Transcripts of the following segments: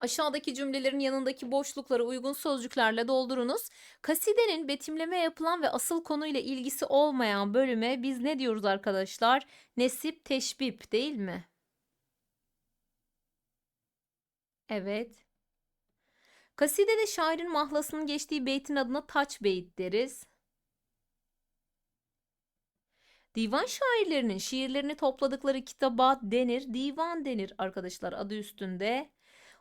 Aşağıdaki cümlelerin yanındaki boşlukları uygun sözcüklerle doldurunuz. Kasidenin betimleme yapılan ve asıl konuyla ilgisi olmayan bölüme biz ne diyoruz arkadaşlar? Nesip teşbip değil mi? Evet. Kasidede şairin mahlasının geçtiği beytin adına taç beyit deriz. Divan şairlerinin şiirlerini topladıkları kitaba denir, divan denir arkadaşlar adı üstünde.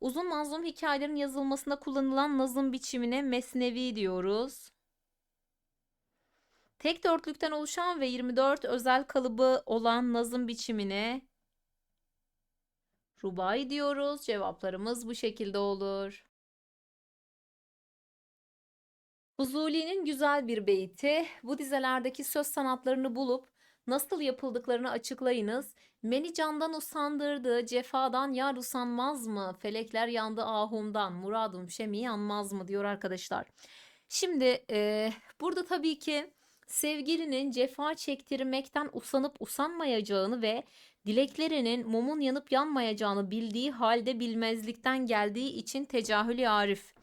Uzun manzum hikayelerin yazılmasında kullanılan nazım biçimine mesnevi diyoruz. Tek dörtlükten oluşan ve 24 özel kalıbı olan nazım biçimine rubai diyoruz. Cevaplarımız bu şekilde olur. Fuzuli'nin güzel bir beyti. Bu dizelerdeki söz sanatlarını bulup nasıl yapıldıklarını açıklayınız. Beni candan usandırdı, cefadan yar usanmaz mı? Felekler yandı ahumdan, muradım şemi yanmaz mı? diyor arkadaşlar. Şimdi e, burada tabii ki sevgilinin cefa çektirmekten usanıp usanmayacağını ve dileklerinin mumun yanıp yanmayacağını bildiği halde bilmezlikten geldiği için tecahülü arif.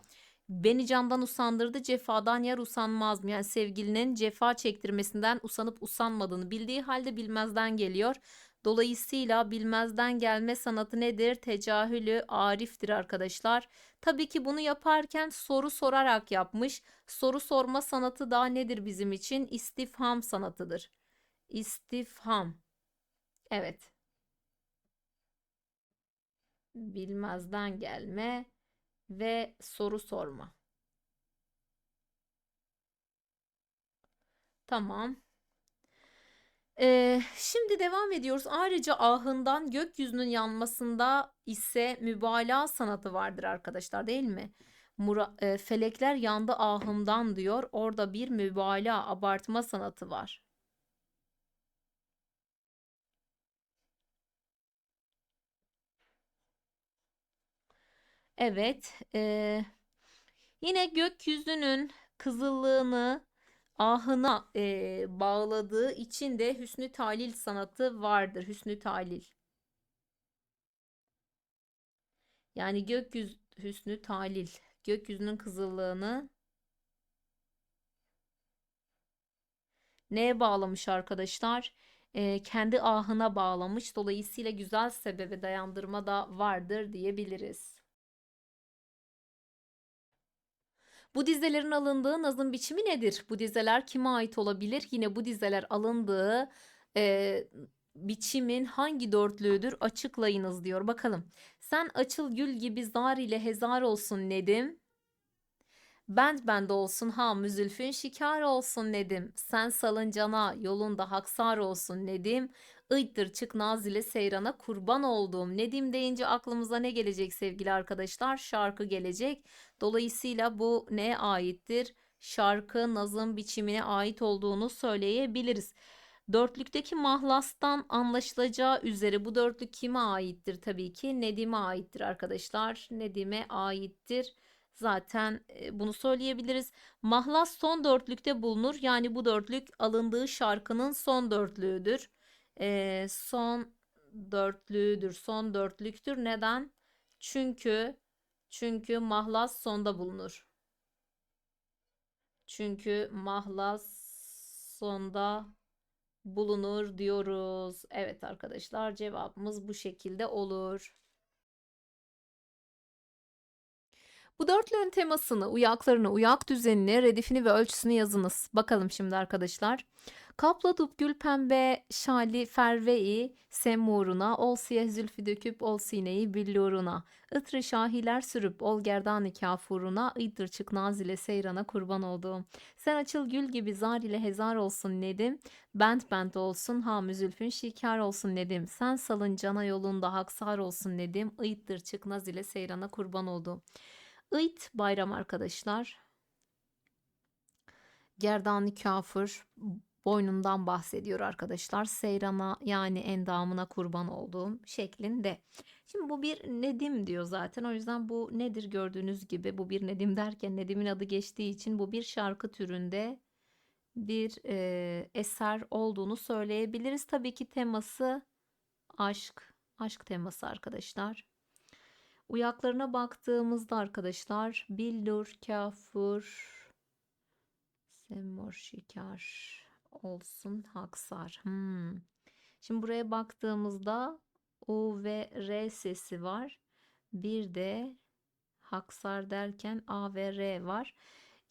Beni candan usandırdı, cefadan yer usanmaz mı? Yani sevgilinin cefa çektirmesinden usanıp usanmadığını bildiği halde bilmezden geliyor. Dolayısıyla bilmezden gelme sanatı nedir? Tecahülü ariftir arkadaşlar. Tabii ki bunu yaparken soru sorarak yapmış. Soru sorma sanatı da nedir bizim için? İstifham sanatıdır. İstifham. Evet. Bilmezden gelme ve soru sorma. Tamam. Ee, şimdi devam ediyoruz. Ayrıca ahından gökyüzünün yanmasında ise mübalağa sanatı vardır arkadaşlar değil mi? Mura, e, felekler yandı ahımdan diyor. Orada bir mübalağa, abartma sanatı var. Evet. e, yine gökyüzünün kızıllığını ahına e, bağladığı için de hüsnü talil sanatı vardır. Hüsnü talil. Yani gökyüzü hüsnü talil. Gökyüzünün kızıllığını neye bağlamış arkadaşlar? E, kendi ahına bağlamış. Dolayısıyla güzel sebebe dayandırma da vardır diyebiliriz. Bu dizelerin alındığı nazım biçimi nedir? Bu dizeler kime ait olabilir? Yine bu dizeler alındığı e, biçimin hangi dörtlüğüdür? Açıklayınız diyor. Bakalım. Sen açıl gül gibi zar ile hezar olsun Nedim. Bend bende olsun ha müzülfün şikar olsun Nedim. Sen salıncana yolunda haksar olsun Nedim. Iyttır çık naz ile seyrana kurban olduğum. Nedim deyince aklımıza ne gelecek sevgili arkadaşlar? Şarkı gelecek. Dolayısıyla bu neye aittir? Şarkı, nazım biçimine ait olduğunu söyleyebiliriz. Dörtlükteki mahlastan anlaşılacağı üzere bu dörtlük kime aittir? Tabii ki Nedim'e aittir arkadaşlar. Nedim'e aittir. Zaten e, bunu söyleyebiliriz. Mahlas son dörtlükte bulunur. Yani bu dörtlük alındığı şarkının son dörtlüğüdür. Ee, son dörtlüğüdür. Son dörtlüktür. Neden? Çünkü çünkü mahlas sonda bulunur. Çünkü mahlas sonda bulunur diyoruz. Evet arkadaşlar cevabımız bu şekilde olur. Bu dörtlüğün temasını, uyaklarını, uyak düzenini, redifini ve ölçüsünü yazınız. Bakalım şimdi arkadaşlar. Kapladıp gül pembe şali ferveyi semuruna, ol siyah zülfü döküp ol sineyi billuruna. Itrı şahiler sürüp ol gerdanı kafuruna, ıydır çık nazile seyrana kurban olduğum. Sen açıl gül gibi zar ile hezar olsun nedim, bent bent olsun ha zülfün şikar olsun nedim. Sen salıncana yolunda haksar olsun nedim, ıyttır çık nazile seyrana kurban olduğum. Iyt bayram arkadaşlar. Gerdanlı kafir boynundan bahsediyor arkadaşlar. Seyrana yani endamına kurban olduğum şeklinde. Şimdi bu bir Nedim diyor zaten. O yüzden bu nedir gördüğünüz gibi bu bir Nedim derken Nedim'in adı geçtiği için bu bir şarkı türünde bir e, eser olduğunu söyleyebiliriz. Tabii ki teması aşk, aşk teması arkadaşlar. Uyaklarına baktığımızda arkadaşlar billur, kafur, semur, şikar olsun, haksar. Hmm. Şimdi buraya baktığımızda U ve R sesi var. Bir de haksar derken A ve R var.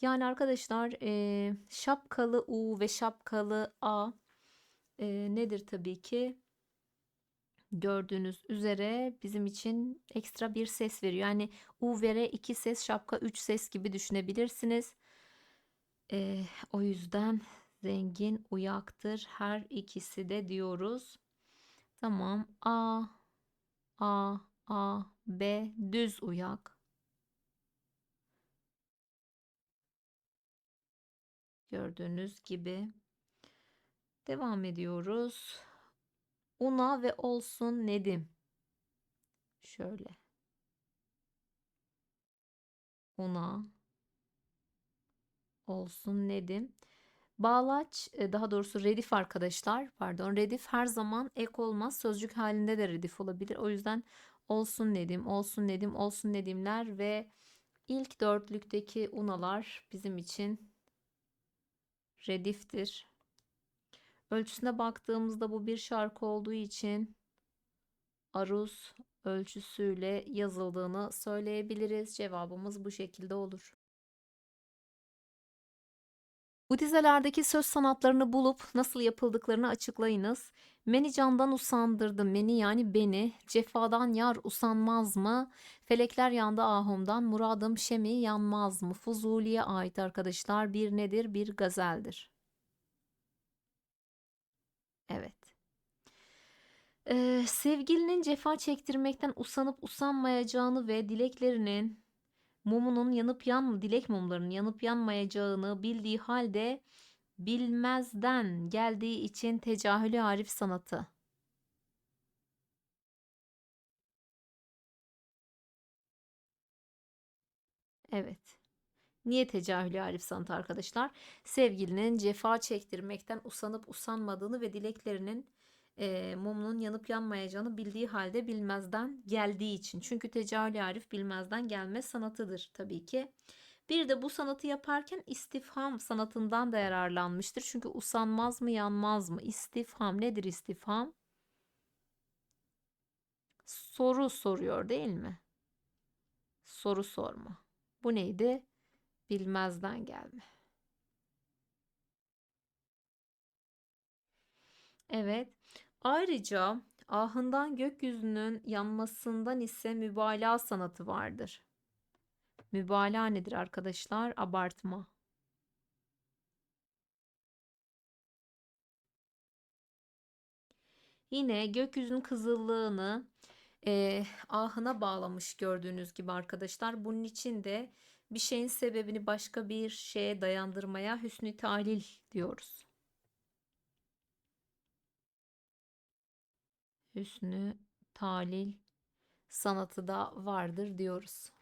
Yani arkadaşlar e, şapkalı U ve şapkalı A e, nedir tabii ki? Gördüğünüz üzere bizim için ekstra bir ses veriyor. Yani U ve R iki ses, şapka üç ses gibi düşünebilirsiniz. E, o yüzden zengin uyaktır her ikisi de diyoruz. Tamam. A, A, A, B düz uyak. Gördüğünüz gibi. Devam ediyoruz. Una ve olsun Nedim. Şöyle. Una olsun Nedim. Bağlaç e, daha doğrusu redif arkadaşlar. Pardon redif her zaman ek olmaz. Sözcük halinde de redif olabilir. O yüzden olsun Nedim, olsun Nedim, olsun Nedimler ve ilk dörtlükteki unalar bizim için rediftir. Ölçüsüne baktığımızda bu bir şarkı olduğu için aruz ölçüsüyle yazıldığını söyleyebiliriz. Cevabımız bu şekilde olur. Bu dizelerdeki söz sanatlarını bulup nasıl yapıldıklarını açıklayınız. Meni candan usandırdı, meni yani beni, cefadan yar usanmaz mı? Felekler yandı ahumdan, muradım şemi yanmaz mı? Fuzuli'ye ait arkadaşlar bir nedir? Bir gazeldir. Evet. Ee, sevgilinin cefa çektirmekten usanıp usanmayacağını ve dileklerinin mumunun yanıp yan dilek mumlarının yanıp yanmayacağını bildiği halde bilmezden geldiği için tecahülü arif sanatı. Evet. Niye tecahülü arif sanatı arkadaşlar? Sevgilinin cefa çektirmekten usanıp usanmadığını ve dileklerinin e, mumunun yanıp yanmayacağını bildiği halde bilmezden geldiği için. Çünkü tecahülü arif bilmezden gelme sanatıdır tabii ki. Bir de bu sanatı yaparken istifham sanatından da yararlanmıştır. Çünkü usanmaz mı yanmaz mı? İstifham nedir istifham? Soru soruyor değil mi? Soru sorma. Bu neydi? Bilmezden gelme. Evet. Ayrıca ahından gökyüzünün yanmasından ise mübalağa sanatı vardır. Mübalağa nedir arkadaşlar? Abartma. Yine gökyüzünün kızıllığını e, ahına bağlamış gördüğünüz gibi arkadaşlar. Bunun için de bir şeyin sebebini başka bir şeye dayandırmaya hüsnü talil diyoruz. Hüsnü talil sanatı da vardır diyoruz.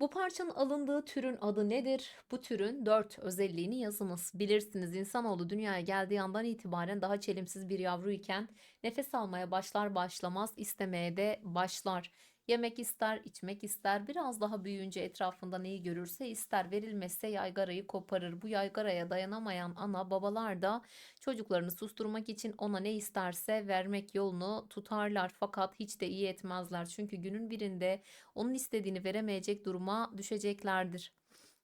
Bu parçanın alındığı türün adı nedir? Bu türün dört özelliğini yazınız. Bilirsiniz insanoğlu dünyaya geldiği andan itibaren daha çelimsiz bir yavru iken nefes almaya başlar başlamaz istemeye de başlar. Yemek ister, içmek ister, biraz daha büyüyünce etrafında neyi görürse ister, verilmezse yaygarayı koparır. Bu yaygaraya dayanamayan ana babalar da çocuklarını susturmak için ona ne isterse vermek yolunu tutarlar. Fakat hiç de iyi etmezler. Çünkü günün birinde onun istediğini veremeyecek duruma düşeceklerdir.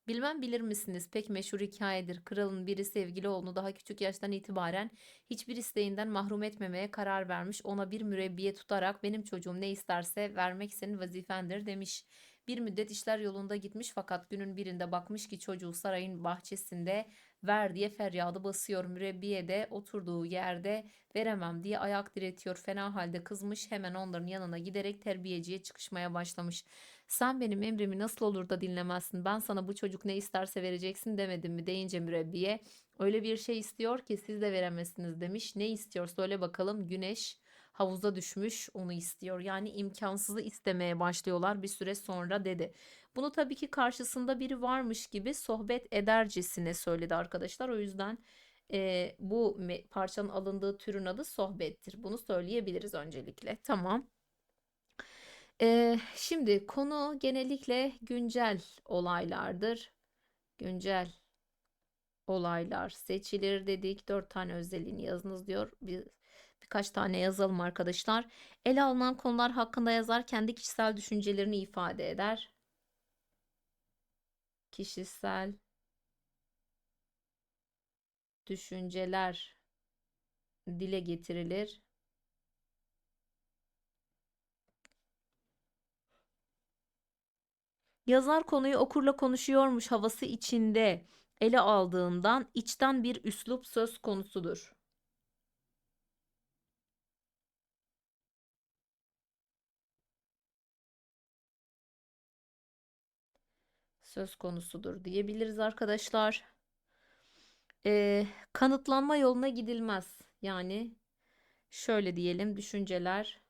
Bilmem bilir misiniz pek meşhur hikayedir. Kralın biri sevgili oğlunu daha küçük yaştan itibaren hiçbir isteğinden mahrum etmemeye karar vermiş. Ona bir mürebbiye tutarak benim çocuğum ne isterse vermek senin vazifendir demiş. Bir müddet işler yolunda gitmiş fakat günün birinde bakmış ki çocuğu sarayın bahçesinde ver diye feryadı basıyor. Mürebbiye de oturduğu yerde veremem diye ayak diretiyor. Fena halde kızmış hemen onların yanına giderek terbiyeciye çıkışmaya başlamış. Sen benim emrimi nasıl olur da dinlemezsin? Ben sana bu çocuk ne isterse vereceksin demedim mi deyince mürebbiye öyle bir şey istiyor ki siz de veremezsiniz demiş. Ne istiyor söyle bakalım güneş havuza düşmüş onu istiyor. Yani imkansızı istemeye başlıyorlar bir süre sonra dedi. Bunu tabii ki karşısında biri varmış gibi sohbet edercesine söyledi arkadaşlar. O yüzden e, bu parçanın alındığı türün adı sohbettir. Bunu söyleyebiliriz öncelikle. Tamam. Ee, şimdi konu genellikle güncel olaylardır. Güncel olaylar seçilir dedik. Dört tane özelliğini yazınız diyor. Bir, birkaç tane yazalım arkadaşlar. Ele alınan konular hakkında yazar kendi kişisel düşüncelerini ifade eder. Kişisel düşünceler dile getirilir. Yazar konuyu okurla konuşuyormuş havası içinde ele aldığından içten bir üslup söz konusudur. Söz konusudur diyebiliriz arkadaşlar. Ee, kanıtlanma yoluna gidilmez. Yani şöyle diyelim düşünceler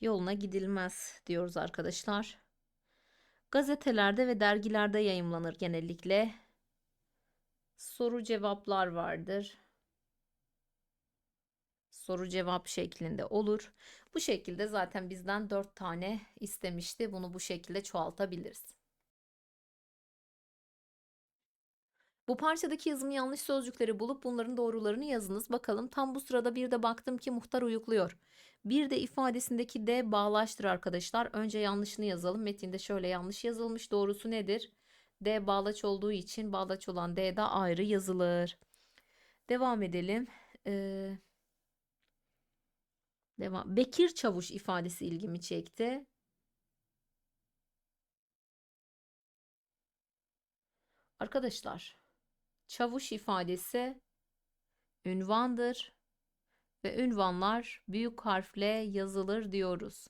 yoluna gidilmez diyoruz arkadaşlar. Gazetelerde ve dergilerde yayımlanır genellikle. Soru cevaplar vardır. Soru cevap şeklinde olur. Bu şekilde zaten bizden 4 tane istemişti. Bunu bu şekilde çoğaltabiliriz. Bu parçadaki yazımı yanlış sözcükleri bulup bunların doğrularını yazınız. Bakalım tam bu sırada bir de baktım ki muhtar uyukluyor. Bir de ifadesindeki D bağlaştır arkadaşlar. Önce yanlışını yazalım. Metinde şöyle yanlış yazılmış. Doğrusu nedir? D bağlaç olduğu için bağlaç olan D de ayrı yazılır. Devam edelim. Ee, devam. Bekir Çavuş ifadesi ilgimi çekti. Arkadaşlar, çavuş ifadesi ünvandır ve ünvanlar büyük harfle yazılır diyoruz.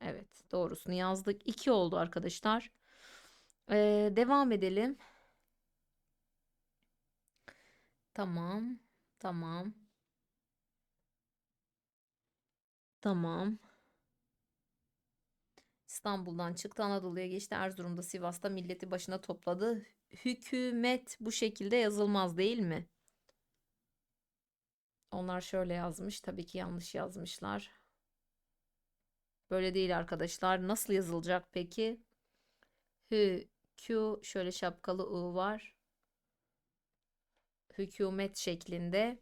Evet, doğrusunu yazdık. 2 oldu arkadaşlar. Ee, devam edelim. Tamam, tamam. Tamam. İstanbul'dan çıktı, Anadolu'ya geçti, Erzurum'da, Sivas'ta milleti başına topladı. Hükümet bu şekilde yazılmaz değil mi? Onlar şöyle yazmış. Tabii ki yanlış yazmışlar. Böyle değil arkadaşlar. Nasıl yazılacak peki? Hü, Q şöyle şapkalı I var. Hükümet şeklinde.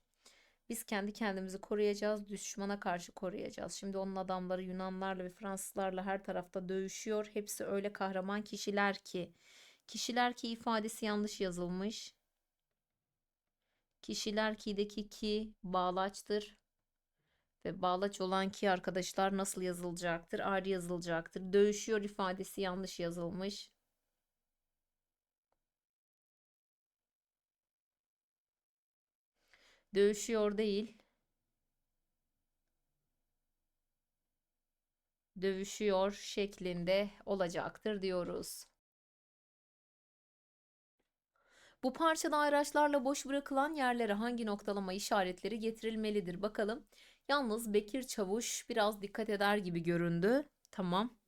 Biz kendi kendimizi koruyacağız, düşmana karşı koruyacağız. Şimdi onun adamları Yunanlarla ve Fransızlarla her tarafta dövüşüyor. Hepsi öyle kahraman kişiler ki. Kişiler ki ifadesi yanlış yazılmış. Kişiler ki'deki ki bağlaçtır. Ve bağlaç olan ki arkadaşlar nasıl yazılacaktır? Ayrı yazılacaktır. Dövüşüyor ifadesi yanlış yazılmış. Dövüşüyor değil. Dövüşüyor şeklinde olacaktır diyoruz. Bu parçada araçlarla boş bırakılan yerlere hangi noktalama işaretleri getirilmelidir? Bakalım. Yalnız Bekir Çavuş biraz dikkat eder gibi göründü. Tamam.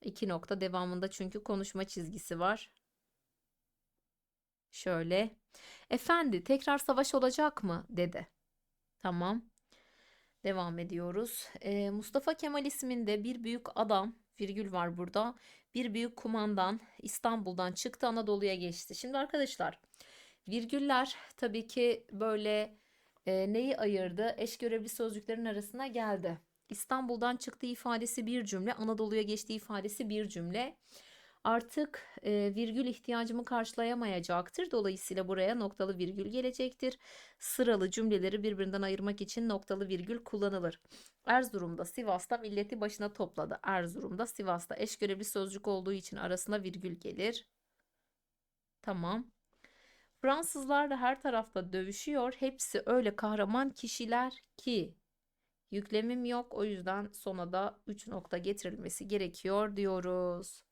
İki nokta devamında çünkü konuşma çizgisi var. Şöyle. Efendi tekrar savaş olacak mı? dedi. Tamam. Devam ediyoruz. Ee, Mustafa Kemal isminde bir büyük adam virgül var burada. Bir büyük kumandan İstanbul'dan çıktı Anadolu'ya geçti. Şimdi arkadaşlar virgüller tabii ki böyle e, neyi ayırdı? Eş görevli sözcüklerin arasına geldi. İstanbul'dan çıktığı ifadesi bir cümle, Anadolu'ya geçtiği ifadesi bir cümle. Artık e, virgül ihtiyacımı karşılayamayacaktır. Dolayısıyla buraya noktalı virgül gelecektir. Sıralı cümleleri birbirinden ayırmak için noktalı virgül kullanılır. Erzurum'da, Sivas'ta milleti başına topladı. Erzurum'da, Sivas'ta eş görevli sözcük olduğu için arasına virgül gelir. Tamam. Fransızlar da her tarafta dövüşüyor. Hepsi öyle kahraman kişiler ki yüklemim yok. O yüzden sona da 3 nokta getirilmesi gerekiyor diyoruz.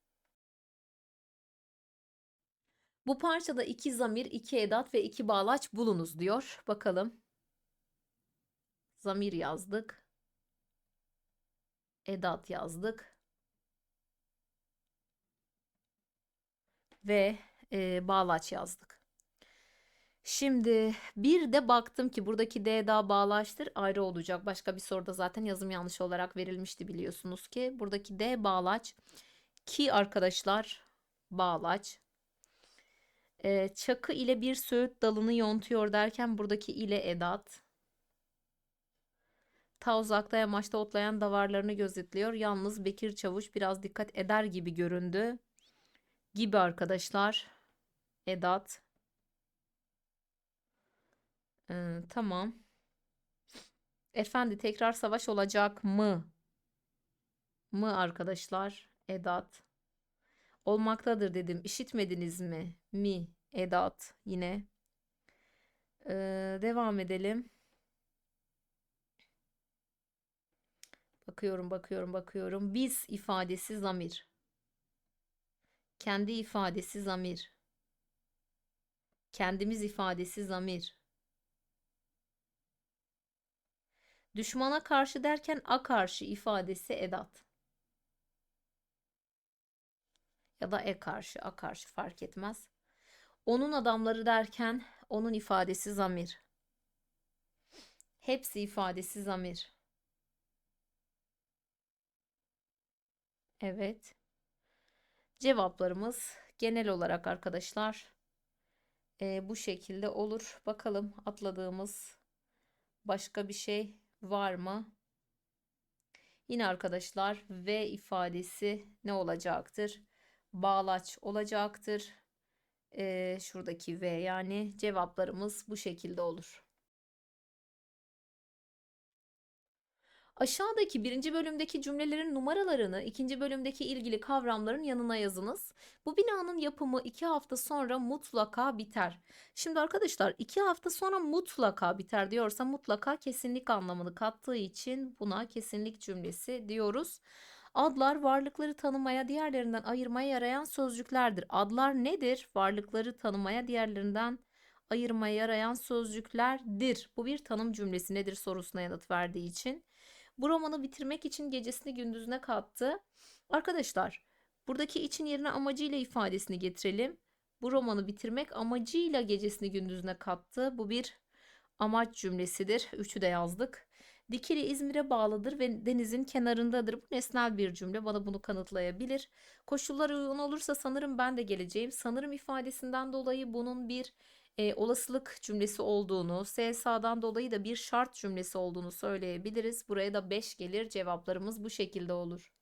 Bu parçada iki zamir, iki edat ve iki bağlaç bulunuz diyor. Bakalım. Zamir yazdık. edat yazdık. Ve e, bağlaç yazdık. Şimdi bir de baktım ki buradaki D daha bağlaçtır ayrı olacak. Başka bir soruda zaten yazım yanlış olarak verilmişti biliyorsunuz ki. Buradaki D bağlaç ki arkadaşlar bağlaç. Ee, çakı ile bir söğüt dalını yontuyor derken buradaki ile edat. Ta uzakta yamaçta otlayan davarlarını gözetliyor. Yalnız Bekir Çavuş biraz dikkat eder gibi göründü. Gibi arkadaşlar. Edat. Ee, tamam. Efendi tekrar savaş olacak mı? Mı arkadaşlar? Edat. Olmaktadır dedim. İşitmediniz mi? Mi. Edat. Yine. Ee, devam edelim. Bakıyorum, bakıyorum, bakıyorum. Biz ifadesi zamir. Kendi ifadesi zamir. Kendimiz ifadesi zamir. Düşmana karşı derken a karşı ifadesi edat. Ya da e karşı, a karşı fark etmez. Onun adamları derken onun ifadesi zamir. Hepsi ifadesi zamir. Evet. Cevaplarımız genel olarak arkadaşlar e, bu şekilde olur. Bakalım atladığımız başka bir şey var mı? Yine arkadaşlar V ifadesi ne olacaktır? Bağlaç olacaktır. Ee, şuradaki V yani cevaplarımız bu şekilde olur. Aşağıdaki birinci bölümdeki cümlelerin numaralarını ikinci bölümdeki ilgili kavramların yanına yazınız. Bu binanın yapımı iki hafta sonra mutlaka biter. Şimdi arkadaşlar iki hafta sonra mutlaka biter diyorsa mutlaka kesinlik anlamını kattığı için buna kesinlik cümlesi diyoruz. Adlar varlıkları tanımaya, diğerlerinden ayırmaya yarayan sözcüklerdir. Adlar nedir? Varlıkları tanımaya, diğerlerinden ayırmaya yarayan sözcüklerdir. Bu bir tanım cümlesi nedir sorusuna yanıt verdiği için. Bu romanı bitirmek için gecesini gündüzüne kattı. Arkadaşlar, buradaki için yerine amacıyla ifadesini getirelim. Bu romanı bitirmek amacıyla gecesini gündüzüne kattı. Bu bir amaç cümlesidir. Üçü de yazdık. Dikili İzmir'e bağlıdır ve denizin kenarındadır. Bu nesnel bir cümle. Bana bunu kanıtlayabilir. Koşullar uygun olursa sanırım ben de geleceğim. Sanırım ifadesinden dolayı bunun bir e, olasılık cümlesi olduğunu, SSA'dan dolayı da bir şart cümlesi olduğunu söyleyebiliriz. Buraya da 5 gelir. Cevaplarımız bu şekilde olur.